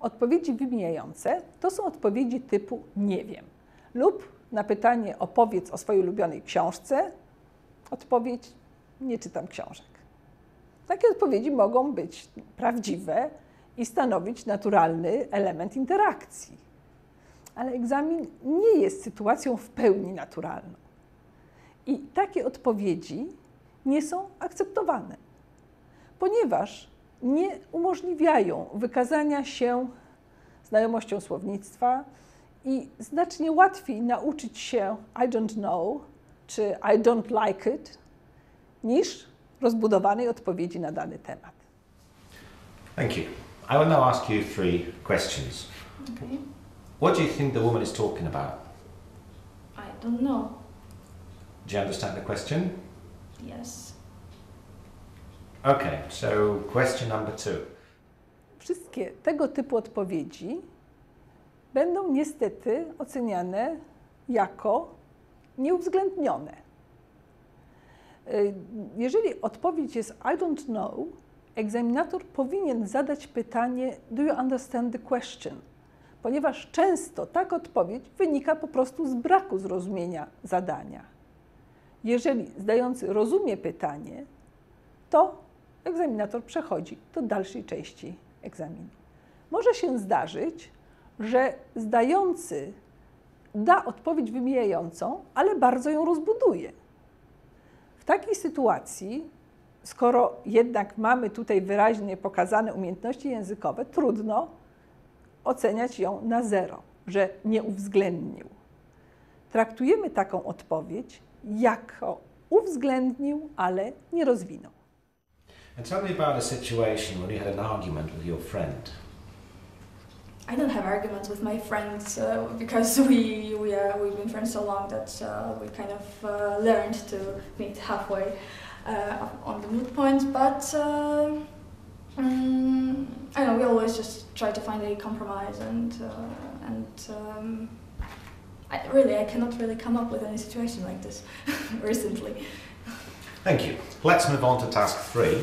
Odpowiedzi wymijające to są odpowiedzi typu nie wiem lub na pytanie opowiedz o swojej ulubionej książce, odpowiedź nie czytam książek. Takie odpowiedzi mogą być prawdziwe i stanowić naturalny element interakcji. Ale egzamin nie jest sytuacją w pełni naturalną. I takie odpowiedzi nie są akceptowane, ponieważ nie umożliwiają wykazania się znajomością słownictwa i znacznie łatwiej nauczyć się I don't know czy I don't like it niż rozbudowanej odpowiedzi na dany temat. Thank you. I will now ask you three questions. Okay. What do you think the woman is talking about? I don't know. Do you understand the question? Yes. Okay, so question number two. Wszystkie tego typu odpowiedzi będą niestety oceniane jako nieuwzględnione. Y, Jeżeli odpowiedź jest I don't know, egzaminator powinien zadać pytanie Do you understand the question? Ponieważ często tak odpowiedź wynika po prostu z braku zrozumienia zadania. Jeżeli zdający rozumie pytanie, to egzaminator przechodzi do dalszej części egzaminu. Może się zdarzyć, że zdający da odpowiedź wymijającą, ale bardzo ją rozbuduje. W takiej sytuacji, skoro jednak mamy tutaj wyraźnie pokazane umiejętności językowe, trudno oceniać ją na zero, że nie uwzględnił. Traktujemy taką odpowiedź jako uwzględnił, ale nie rozwinął. And tell me about a situation when you had an argument with your friend. I don't have arguments with my friends uh, because we we are we've been friends so long that uh, we kind of uh, learned to meet halfway uh, on the mood points. But uh, mm, I know we always just try to find a compromise, and uh, and um, I, really I cannot really come up with any situation like this recently. Thank you. Let's move on to task three.